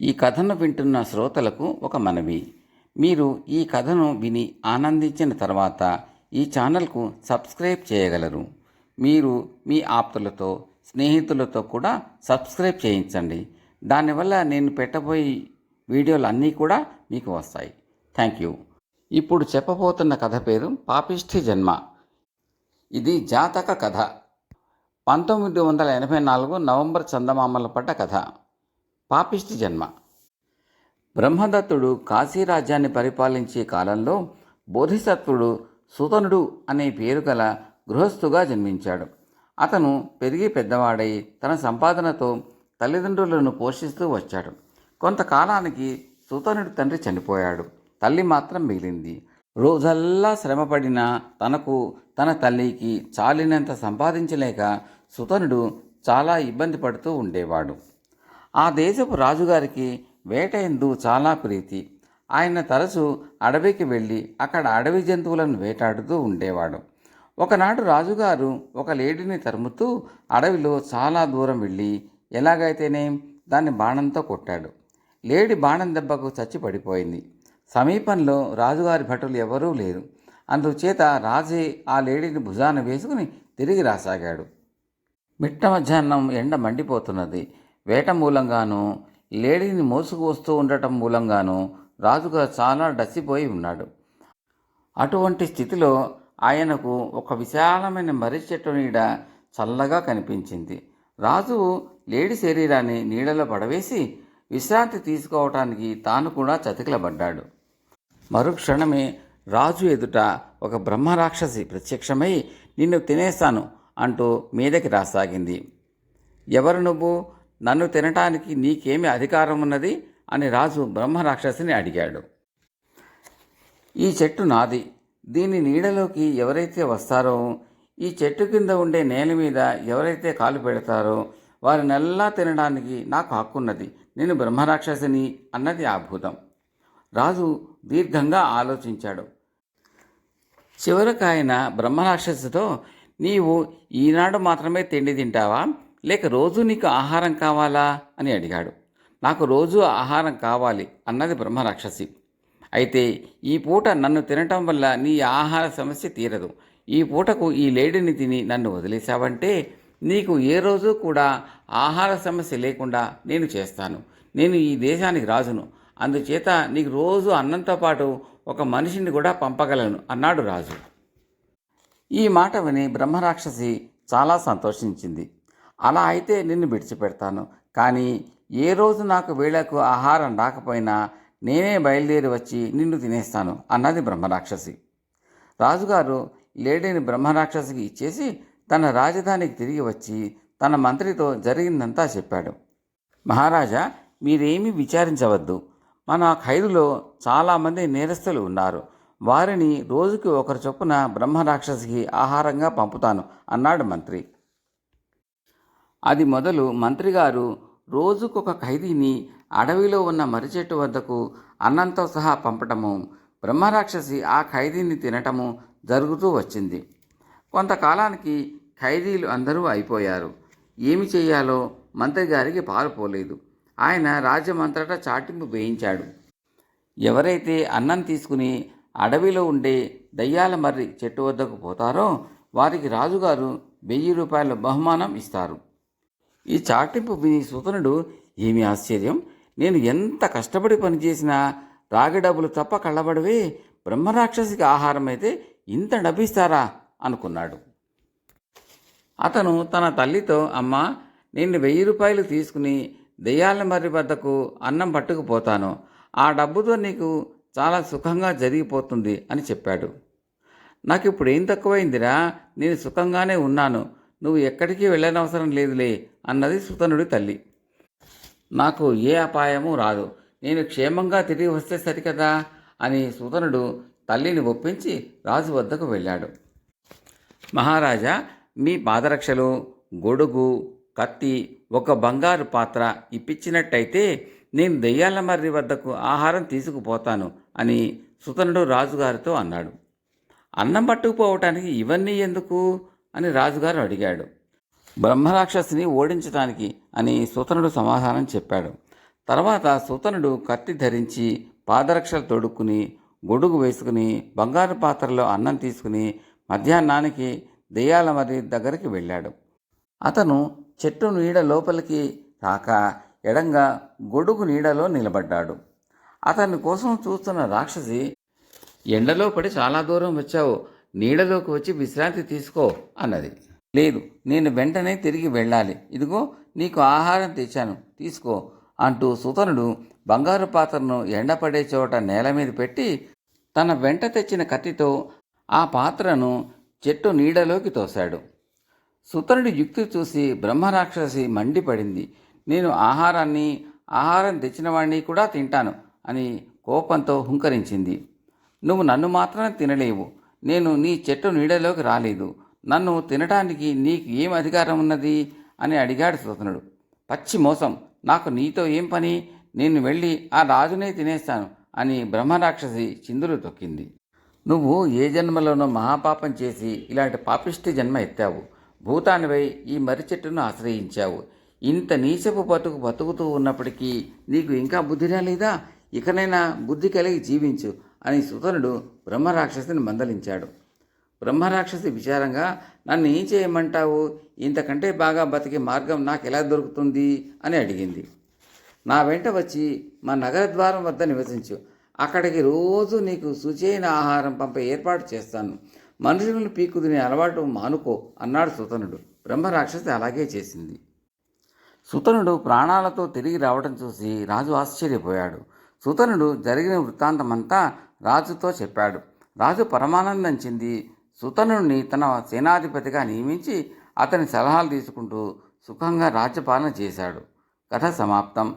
ఈ కథను వింటున్న శ్రోతలకు ఒక మనవి. మీరు ఈ కథను విని ఆనందించిన తర్వాత ఈ ఛానల్కు సబ్స్క్రైబ్ చేయగలరు. మీరు మీ ఆప్తులతో స్నేహితులతో కూడా సబ్స్క్రైబ్ చేయించండి. దానివల్ల నేను పెట్టబోయే వీడియోలు అన్నీ కూడా మీకు వస్తాయి. Thank you. ఇప్పుడు చెప్పబోతున్న కథ పేరు పాపిష్ఠి జన్మ. ఇది జాతక కథ. పంతొమ్మిది వందల ఎనభై నాలుగు నవంబర్ చందమామల పడ్డ కథ. పాపిష్టి జన్మ. బ్రహ్మదత్తుడు కాశీరాజ్యాన్ని పరిపాలించే కాలంలో బోధిసత్వుడు సుతనుడు అనే పేరు గల గృహస్థుగా జన్మించాడు. అతను పెరిగి పెద్దవాడై తన సంపాదనతో తల్లిదండ్రులను పోషిస్తూ వచ్చాడు. కొంతకాలానికి సుతనుడి తండ్రి చనిపోయాడు. తల్లి మాత్రం మిగిలింది. రోజల్లా శ్రమపడిన తనకు తన తల్లికి చాలినంత సంపాదించలేక సుతనుడు చాలా ఇబ్బంది పడుతూ ఉండేవాడు. ఆ దేశపు రాజుగారికి వేట ఎందు చాలా ప్రీతి. ఆయన తరచూ అడవికి వెళ్ళి అక్కడ అడవి జంతువులను వేటాడుతూ ఉండేవాడు. ఒకనాడు రాజుగారు ఒక లేడీని తరుముతూ అడవిలో చాలా దూరం వెళ్ళి ఎలాగైతేనే దాన్ని బాణంతో కొట్టాడు. లేడి బాణం దెబ్బకు చచ్చి పడిపోయింది సమీపంలో రాజుగారి భటులు ఎవరూ లేరు. అందుచేత రాజే ఆ లేడీని భుజాన వేసుకుని తిరిగి రాసాగాడు. మిట్ట మధ్యాహ్నం ఎండ మండిపోతున్నది. వేట మూలంగాను లేడీని మోసుకు వస్తూ ఉండటం మూలంగాను రాజుగా చాలా డసిపోయి ఉన్నాడు. అటువంటి స్థితిలో ఆయనకు ఒక విశాలమైన మర్రి చెట్టు నీడ చల్లగా కనిపించింది. రాజు లేడి శరీరాన్ని నీడలో పడవేసి విశ్రాంతి తీసుకోవటానికి తాను కూడా చతికిలబడ్డాడు. మరుక్షణమే రాజు ఎదుట ఒక బ్రహ్మరాక్షసి ప్రత్యక్షమై నిన్ను తినేస్తాను అంటూ మీదకి రాసాగింది. ఎవరు నువ్వు? నన్ను తినటానికి నీకేమి అధికారం ఉన్నది? అని రాజు బ్రహ్మరాక్షసిని అడిగాడు. ఈ చెట్టు నాది. దీని నీడలోకి ఎవరైతే వస్తారో ఈ చెట్టు కింద ఉండే నేల మీద ఎవరైతే కాలు పెడతారో వారి నెల్లా తినడానికి నాకు హక్కున్నది. నేను బ్రహ్మరాక్షసిని అన్నది ఆ భూతం రాజు దీర్ఘంగా ఆలోచించాడు. చివరికి ఆయన బ్రహ్మరాక్షసితో నీవు ఈనాడు మాత్రమే తిండి తింటావా? లేక రోజు నీకు ఆహారం కావాలా అని అడిగాడు. నాకు రోజు ఆహారం కావాలి అన్నది బ్రహ్మరాక్షసి. అయితే ఈ పూట నన్ను తినటం వల్ల నీ ఆహార సమస్య తీరదు. ఈ పూటకు ఈ లేడీని తిని నన్ను వదిలేశావంటే నీకు ఏ రోజు కూడా ఆహార సమస్య లేకుండా నేను చేస్తాను. నేను ఈ దేశానికి రాజును. అందుచేత నీకు రోజు అన్నంతో పాటు ఒక మనిషిని కూడా పంపగలను అన్నాడు రాజు. ఈ మాట విని బ్రహ్మరాక్షసి చాలా సంతోషించింది. అలా అయితే నిన్ను విడిచిపెడతాను. కానీ ఏ రోజు నాకు వేళకు ఆహారం రాకపోయినా నేనే బయలుదేరి వచ్చి నిన్ను తినేస్తాను అన్నది బ్రహ్మరాక్షసి. రాజుగారు లేడీని బ్రహ్మరాక్షసికి ఇచ్చేసి తన రాజధానికి తిరిగి వచ్చి తన మంత్రితో జరిగిందంతా చెప్పాడు. మహారాజా మీరేమీ విచారించవద్దు. మన ఖైదులో చాలామంది నేరస్తులు ఉన్నారు. వారిని రోజుకి ఒకరు చొప్పున బ్రహ్మరాక్షసికి ఆహారంగా పంపుతాను అన్నాడు మంత్రి. అది మొదలు మంత్రిగారు రోజుకొక ఖైదీని అడవిలో ఉన్న మర్రి చెట్టు వద్దకు అన్నంతో సహా పంపటము బ్రహ్మరాక్షసి ఆ ఖైదీని తినటము జరుగుతూ వచ్చింది. కొంతకాలానికి ఖైదీలు అందరూ అయిపోయారు. ఏమి చేయాలో మంత్రి గారికి పాలుపోలేదు ఆయన రాజ్యమంతటా చాటింపు వేయించాడు. ఎవరైతే అన్నం తీసుకుని అడవిలో ఉండే దయ్యాల మర్రి చెట్టు వద్దకు పోతారో వారికి రాజుగారు వెయ్యి రూపాయల బహుమానం ఇస్తారు. ఈ చాటింపు విని సుతనుడు ఏమి ఆశ్చర్యం? నేను ఎంత కష్టపడి పనిచేసినా రాగి డబ్బులు తప్ప కళ్ళబడవే. బ్రహ్మరాక్షసికి ఆహారం అయితే ఇంత డబ్బిస్తారా? అనుకున్నాడు. అతను తన తల్లితో అమ్మ నేను వెయ్యి రూపాయలు తీసుకుని దెయ్యాల మర్రి వద్దకు అన్నం పట్టుకుపోతాను. ఆ డబ్బుతో నీకు చాలా సుఖంగా జరిగిపోతుంది అని చెప్పాడు. నాకు ఇప్పుడు ఏం తక్కువైందిరా? నేను సుఖంగానే ఉన్నాను. నువ్వు ఎక్కడికి వెళ్ళనవసరం లేదులే. అన్నది సుతనుడి తల్లి. నాకు ఏ అపాయము రాదు. నేను క్షేమంగా తిరిగి వస్తే సరికదా? అని సుతనుడు తల్లిని ఒప్పించి రాజు వద్దకు వెళ్ళాడు. మహారాజా మీ పాదరక్షలు గొడుగు కత్తి ఒక బంగారు పాత్ర ఇప్పించినట్టయితే నేను దెయ్యాల మర్రి వద్దకు ఆహారం తీసుకుపోతాను అని సుతనుడు రాజుగారితో అన్నాడు. అన్నం పట్టుకుపోవటానికి ఇవన్నీ ఎందుకు? అని రాజుగారు అడిగాడు. బ్రహ్మరాక్షసిని ఓడించటానికి అని సుతనుడు సమాధానం చెప్పాడు. తర్వాత సూతనుడు కత్తి ధరించి పాదరక్షలు తొడుక్కుని గొడుగు వేసుకుని బంగారు పాత్రలో అన్నం తీసుకుని మధ్యాహ్నానికి దెయ్యాల మరి దగ్గరికి వెళ్ళాడు. అతను చెట్టు నీడ లోపలికి రాక ఎడంగా గొడుగు నీడలో నిలబడ్డాడు. అతని కోసం చూస్తున్న రాక్షసి ఎండలో పడి చాలా దూరం వచ్చావు. నీడలోకి వచ్చి విశ్రాంతి తీసుకో అన్నది. లేదు నేను వెంటనే తిరిగి వెళ్ళాలి. ఇదిగో నీకు ఆహారం తెచ్చాను. తీసుకో అంటూ సుతనుడు బంగారు పాత్రను ఎండపడే చోట నేల మీద పెట్టి తన వెంట తెచ్చిన కత్తితో ఆ పాత్రను చెట్టు నీడలోకి తోశాడు. సుతనుడి యుక్తి చూసి బ్రహ్మరాక్షసి మండిపడింది. నేను ఆహారాన్ని ఆహారం తెచ్చిన వాడిని కూడా తింటాను అని కోపంతో హుంకరించింది. నువ్వు నన్ను మాత్రమే తినలేవు. నేను నీ చెట్టు నీడలోకి రాలేదు. నన్ను తినటానికి నీకు ఏం అధికారం ఉన్నది? అని అడిగాడు సుతనుడు. పచ్చి మోసం. నాకు నీతో ఏం పని? నేను వెళ్ళి ఆ రాజునే తినేస్తాను అని బ్రహ్మరాక్షసి చిందులు తొక్కింది. నువ్వు ఏ జన్మలోనో మహాపాపం చేసి ఇలాంటి పాపిష్టి జన్మ ఎత్తావు. భూతానివై ఈ మర్రి చెట్టును ఆశ్రయించావు. ఇంత నీచపు బతుకు బతుకుతూ ఉన్నప్పటికీ నీకు ఇంకా బుద్ధి రాలేదా? ఇకనైనా బుద్ధి కలిగి జీవించు అని సుతనుడు బ్రహ్మరాక్షసిని మందలించాడు. బ్రహ్మరాక్షసి విచారంగా నన్ను ఏం చేయమంటావు? ఇంతకంటే బాగా బతికే మార్గం నాకు ఎలా దొరుకుతుంది? అని అడిగింది. నా వెంట వచ్చి మా నగర ద్వారం వద్ద నివసించు. అక్కడికి రోజు నీకు శుచైన ఆహారం పంపే ఏర్పాటు చేస్తాను. మనుషులను పీకు తినే అలవాటు మానుకో అన్నాడు సుతనుడు. బ్రహ్మరాక్షసి అలాగే చేసింది. సుతనుడు ప్రాణాలతో తిరిగి రావడం చూసి రాజు ఆశ్చర్యపోయాడు. సుతనుడు జరిగిన వృత్తాంతమంతా రాజుతో చెప్పాడు. రాజు పరమానందం చెంది సుతనుడిని తన సేనాధిపతిగా నియమించి అతని సలహాలు తీసుకుంటూ సుఖంగా రాజ్యపాలన చేశాడు. కథ సమాప్తం.